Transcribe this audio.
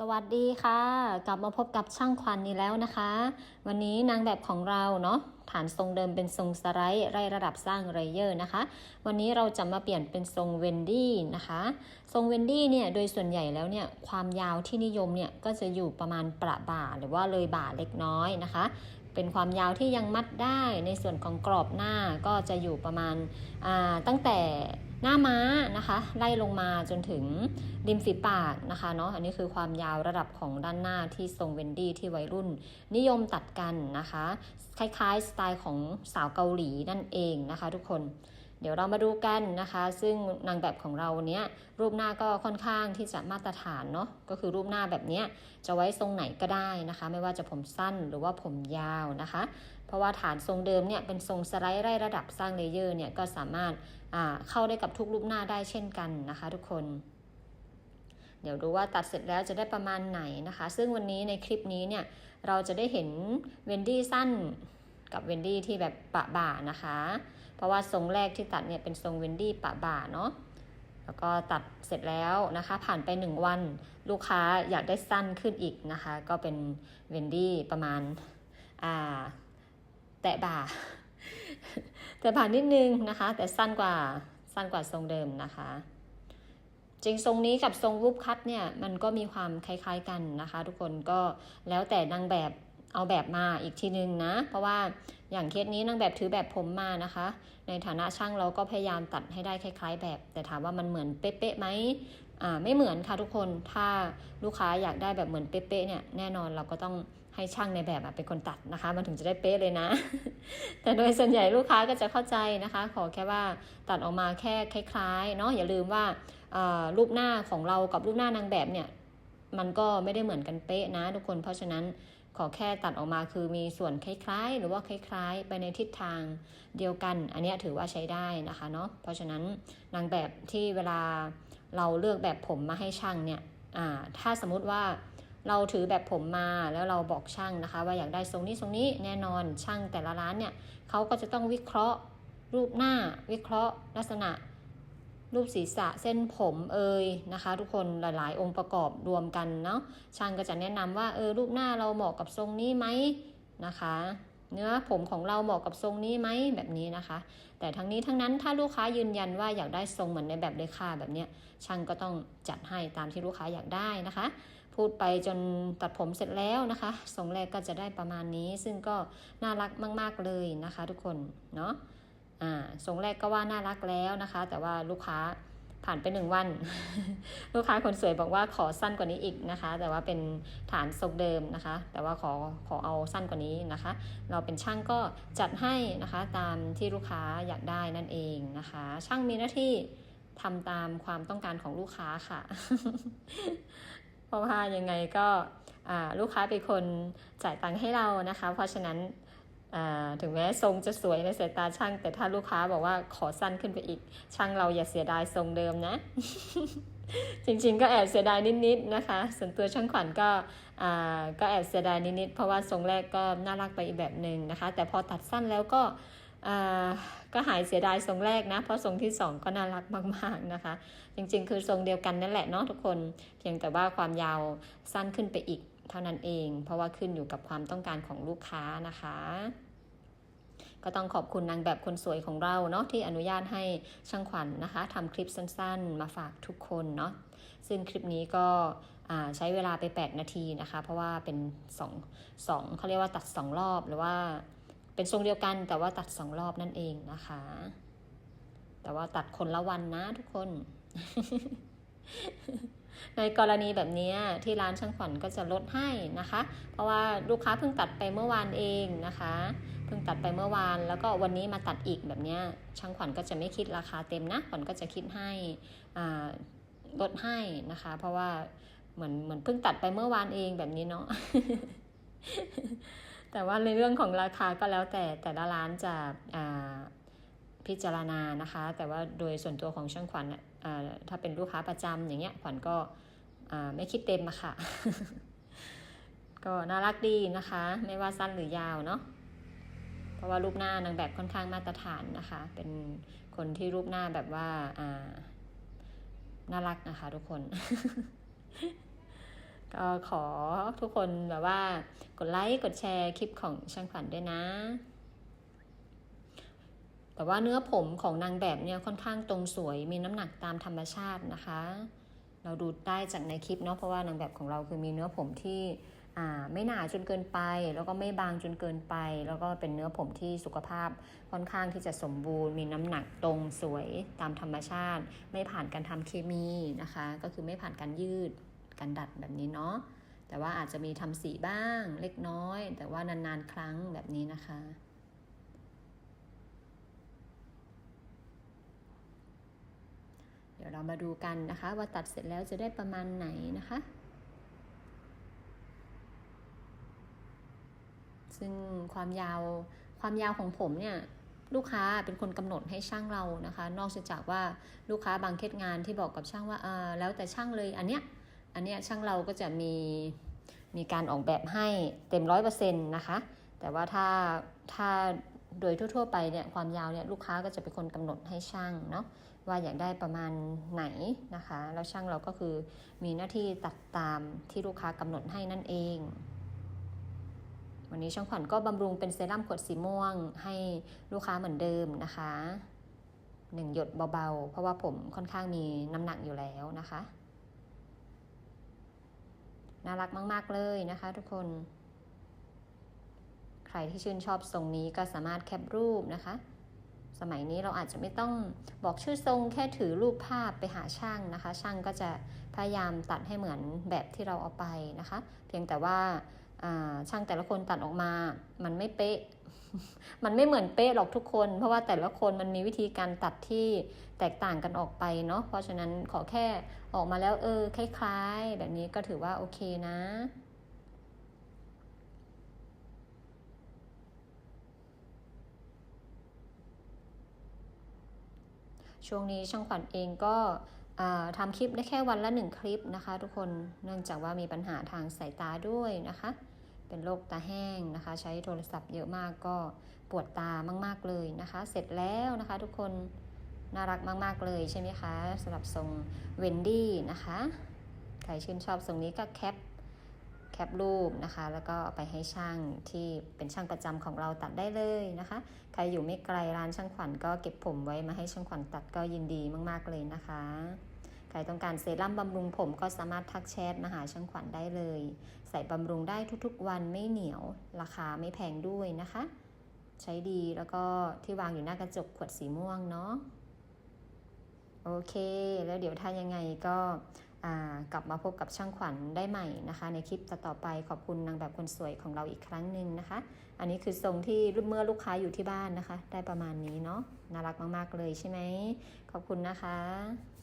สวัสดีค่ะ กลับมาพบกับช่างควันนี้แล้วนะคะ วันนี้นางแบบของเราเนาะฐานทรงเดิมเป็นทรงสไลด์ไร่ระดับสร้างเรเยอร์นะคะ วันนี้เราจะมาเปลี่ยนเป็นทรงเวนดี้นะคะ ทรงเวนดี้เนี่ยโดยส่วนใหญ่แล้วเนี่ยความยาวที่นิยมเนี่ยก็จะอยู่ประมาณประบ่าหรือว่าเลยบ่าเล็กน้อยนะคะ เป็นความยาวที่ยังมัดได้ในส่วนของกรอบหน้าก็จะอยู่ประมาณาตั้งแต่ หน้าม้านะคะไล่ลงมาจนถึงริมฝีปากนะคะเนาะอันนี้คือความยาวระดับของด้านหน้าที่ทรงเวนดี้ที่วัยรุ่น นิยมตัดกันนะคะ คล้ายๆ สไตล์ของสาวเกาหลีนั่นเองนะคะทุกคนเดี๋ยวเรามาดูกันนะคะ ซึ่งนางแบบของเราเนี้ยรูปหน้าก็ค่อนข้างที่จะมาตรฐานเนาะก็คือรูปหน้าแบบเนี้ยจะไว้ทรงไหนก็ได้นะคะ ไม่ว่าจะผมสั้นหรือว่าผมยาวนะคะ ราะว่าฐานทรงเดิมเนี่ยเป็นทรงสไลด์ไร่ระดับสร้างเลเยอร์เนี่ยก็สามารถาเข้าได้กับทุกรูปหน้าได้เช่นกันนะคะทุกคน เดี๋ยวดูว่าตัดเสร็จแล้วจะได้ประมาณไหนนะคะ ซึ่งวันนี้ในคลิปนี้เนี่ยเราจะได้เห็นเวนดี้สั้นกับเวนดี้ที่แบบปะบ่านะคะ เพราะว่าทรงแรกที่ตัดเนี่ยเป็นทรงเวนดี้ปะบ่าเนาะแล้วก็ตัดเสร็จแล้วนะคะ ผ่านไป 1 วัน ลูกค้าอยากได้สั้นขึ้นอีกนะคะ ก็เป็นเวนดี้ประมาณอ่า แตะบ่า แต่ผ่านิดนึงนะคะ แต่สั้นกว่าสั้นกว่าทรงเดิมนะคะ จริงทรงนี้กับทรงวูบคัตเนี่ยมันก็มีความคล้ายๆกันนะคะ ทุกคนก็แล้วแต่นางแบบเอาแบบมาอีกทีนึงนะ เพราะว่าอย่างเคสนี้นางแบบถือแบบผมมานะคะ ในฐานะช่างเราก็พยายามตัดให้ได้คล้าย ๆ แบบ แต่ถามว่ามันเหมือนเป๊ะๆไหมอ่าไม่เหมือนค่ะทุกคนถ้าลูกค้าอยากได้แบบเหมือนเป๊ะๆเนี่ยแน่นอนเราก็ต้อง ให้ช่างในแบบเป็นคนตัดนะคะ มันถึงจะได้เป๊ะเลยนะ แต่โดยส่วนใหญ่ลูกค้าก็จะเข้าใจนะคะ ขอแค่ว่าตัดออกมาแค่คล้ายๆเนาะอย่าลืมว่ารูปหน้าของเรากับรูปหน้านางแบบเนี่ยมันก็ไม่ได้เหมือนกันเป๊ะนะ ทุกคนเพราะฉะนั้นขอแค่ตัดออกมาคือมีส่วนคล้ายๆ หรือว่าคล้าย ๆ ไปในทิศทางเดียวกัน อันนี้ถือว่าใช้ได้นะคะเนาะเพราะฉะนั้นนางแบบที่เวลาเราเลือกแบบผมมาให้ช่างเนี่ยถ้าสมมติว่า เราถือแบบผมมาแล้วเราบอกช่างนะคะ ว่าอยากได้ทรงนี้ทรงนี้แน่นอนช่างแต่ละร้านเนี่ยเขาก็จะต้องวิเคราะห์รูปหน้า วิเคราะห์ ลักษณะ รูปศีรษะเส้นผมเอยนะคะ ทุกคนหลาย ๆ องค์ประกอบรวมกันเนาะช่างก็จะแนะนำว่าเออรูปหน้าเราเหมาะกับทรงนี้ไหมนะคะ เนื้อผมของเราเหมาะกับทรงนี้ไหมแบบนี้นะคะ แต่ทั้งนี้ทั้งนั้นถ้าลูกค้ายืนยันว่าอยากได้ทรงเหมือนในแบบเลขาแบบเนี้ยช่างก็ต้องจัดให้ตามที่ลูกค้าอยากได้นะคะ พูดไปจนตัดผมเสร็จแล้วนะคะทรงแรกก็จะได้ประมาณนี้ ซึ่งก็น่ารักมาก ๆ เลยนะคะ ทุกคนเนาะอ่าทรงแรกก็ว่าน่ารักแล้วนะคะ แต่ว่าลูกค้าผ่านไปหนึ่งวัน ลูกค้าคนสวยบอกว่าขอสั้นกว่านี้อีกนะคะ แต่ว่าเป็นฐานทรงเดิมนะคะ แต่ว่าขอขอเอาสั้นกว่านี้นะคะ เราเป็นช่างก็จัดให้นะคะตามที่ลูกค้าอยากได้นั่นเองนะคะ ช่างมีหน้าที่ทำตามความต้องการของลูกค้าค่ะ เพราะว่ายังไงก็ลูกค้าเป็นคนจ่ายตังค์ให้เรานะคะ เพราะฉะนั้นถึงแม้ทรงจะสวยในสายตาช่าง แต่ถ้าลูกค้าบอกว่าขอสั้นขึ้นไปอีก ช่างเราอย่าเสียดายทรงเดิมนะ จริงๆ ก็แอบเสียดายนิดๆนะคะ ส่วนตัวช่างขวัญก็ก็แอบเสียดายนิดๆเพราะว่าทรงแรกก็น่ารักไปอีกแบบหนึ่งนะคะ แต่พอตัดสั้นแล้วก็ ก็หายเสียดายทรงแรกนะ เพราะทรงที่ 2 ก็น่ารักมากๆนะคะ จริงๆ คือทรงเดียวกันนั่นแหละเนาะทุกคน เพียงแต่ว่าความยาวสั้นขึ้นไปอีกเท่านั้นเอง เพราะว่าขึ้นอยู่กับความต้องการของลูกค้านะคะ ก็ต้องขอบคุณนางแบบคนสวยของเราเนาะที่อนุญาตให้ช่างขวัญนนะคะทำคลิปสั้นๆ มาฝากทุกคนเนาะซึ่งคลิปนี้ก็ใช้เวลาไป 8 นาทีนะคะ เพราะว่าเป็น2 2เขาเรียกว่าตัด 2 รอบหรือว่า เป็นทรงเดียวกันแต่ว่าตัด2รอบนั่นเองนะคะ แต่ว่าตัดคนละวันนะทุกคน ในกรณีแบบนี้ที่ร้านช่างขวัญก็จะลดให้นะคะ เพราะว่าลูกค้าเพิ่งตัดไปเมื่อวานเองนะคะ เพิ่งตัดไปเมื่อวาน แล้วก็วันนี้มาตัดอีกแบบนี้ช่างขวัญก็จะไม่คิดราคาเต็มนะขวัญก็จะคิดให้ลดให้นะคะ เพราะว่าเหมือนเหมือนเพิ่งตัดไปเมื่อวานเองแบบนี้เนาะ แต่ว่าในเรื่องของราคาก็แล้วแต่แต่ละร้านจะพิจารณานะคะ แต่ว่าโดยส่วนตัวของช่างขวัญถ้าเป็นลูกค้าประจำอย่างเงี้ยขวัญก็ไม่คิดเต็มอะค่ะ ก็น่ารักดีนะคะ ไม่ว่าสั้นหรือยาวเนาะเพราะว่ารูปหน้านางแบบค่อนข้างมาตรฐานนะคะ เป็นคนที่รูปหน้าแบบว่าน่ารักนะคะทุกคน ก็ขอทุกคนแบบว่ากดไลค์กดแชร์คลิปของช่างขวัญด้วยนะ แต่ว่าเนื้อผมของนางแบบเนี่ยค่อนข้างตรงสวยมีน้ำหนักตามธรรมชาตินะคะ เราดูได้จากในคลิปเนาะเพราะว่านางแบบของเราคือมีเนื้อผมที่ไม่หนาจนเกินไป แล้วก็ไม่บางจนเกินไป แล้วก็เป็นเนื้อผมที่สุขภาพค่อนข้างที่จะสมบูรณ์ มีน้ำหนักตรงสวยตามธรรมชาติ ไม่ผ่านการทำเคมีนะคะ ก็คือไม่ผ่านการยืด การดัดแบบนี้เนาะแต่ว่าอาจจะมีทำสีบ้างเล็กน้อย แต่ว่านานๆครั้งแบบนี้นะคะ เดี๋ยวเรามาดูกันนะคะ ว่าตัดเสร็จแล้วจะได้ประมาณไหนนะคะ ซึ่งความยาวความยาวของผมเนี่ยลูกค้าเป็นคนกำหนดให้ช่างเรานะคะ นอกจากว่าลูกค้าบางเคสงานที่บอกกับช่างว่าอ่าแล้วแต่ช่างเลยอันเนี้ย อันนี้ช่างเราก็จะมีมีการออกแบบให้เต็มร้อยเปอร์เซ็นต์นะคะ แต่ว่าถ้าถ้าโดยทั่ว ๆ ไปเนี่ยความยาวเนี่ยลูกค้าก็จะเป็นคนกำหนดให้ช่างเนาะว่าอยากได้ประมาณไหนนะคะ แล้วช่างเราก็คือมีหน้าที่ตัดตามที่ลูกค้ากำหนดให้นั่นเอง วันนี้ช่างขวัญก็บำรุงเป็นเซรั่มขวดสีม่วงให้ลูกค้าเหมือนเดิมนะคะหนึ่งหยดเบาๆ เพราะว่าผมค่อนข้างมีน้ำหนักอยู่แล้วนะคะ น่ารักมาก ๆ เลยนะคะทุกคน ใครที่ชื่นชอบทรงนี้ก็สามารถแคปรูปนะคะ สมัยนี้เราอาจจะไม่ต้องบอกชื่อทรงแค่ถือรูปภาพไปหาช่างนะคะ ช่างก็จะพยายามตัดให้เหมือนแบบที่เราเอาไปนะคะ เพียงแต่ว่าอ่าช่างแต่ละคนตัดออกมา มันไม่เป๊ะ มันไม่เหมือนเป๊ะหรอกทุกคน เพราะว่าแต่ละคนมันมีวิธีการตัดที่แตกต่างกันออกไปเนาะเพราะฉะนั้นขอแค่ออกมาแล้วเออคล้ายๆ แบบนี้ก็ถือว่าโอเคนะช่วงนี้ช่างขวัญเองก็ทำคลิปได้แค่วันละหนึ่งคลิปนะคะ ทุกคนเนื่องจากว่ามีปัญหาทางสายตาด้วยนะคะ เป็นโรคตาแห้งนะคะ ใช้โทรศัพท์เยอะมากก็ปวดตามาก ๆเลยนะคะ เสร็จแล้วนะคะทุกคนน่ารักมาก ๆ เลยใช่ไหมคะสำหรับทรงเวนดี้นะคะ ใครชื่นชอบทรงนี้ก็แคปแคปรูปนะคะ แล้วก็ไปให้ช่างที่เป็นช่างประจำของเราตัดได้เลยนะคะ ใครอยู่ไม่ไกลร้านช่างขวัญก็เก็บผมไว้มาให้ช่างขวัญตัดก็ยินดีมาก ๆ เลยนะคะ ครต้องการเซรั่มบำรุงผมก็สามารถทักแชทมาหาช่างขวัญได้เลย ใส่บำรุงได้ทุกๆวันไม่เหนียว ราคาไม่แพงด้วยนะคะ ใช้ดีแล้วก็ที่วางอยู่หน้ากระจกขวดสีม่วงเนาะโอเค แล้วเดี๋ยวถ้ายังไงก็กลับมาพบกับช่างขวัญได้ใหม่นะคะ ในคลิปต่อๆไปขอบคุณนางแบบคนสวยของเราอีกครั้งหนึ่งนะคะ อันนี้คือทรงที่เมื่อลูกค้าอยู่ที่บ้านนะคะ ได้ประมาณนี้เนาะน่ารักมากๆเลยใช่ไหมขอบคุณนะคะ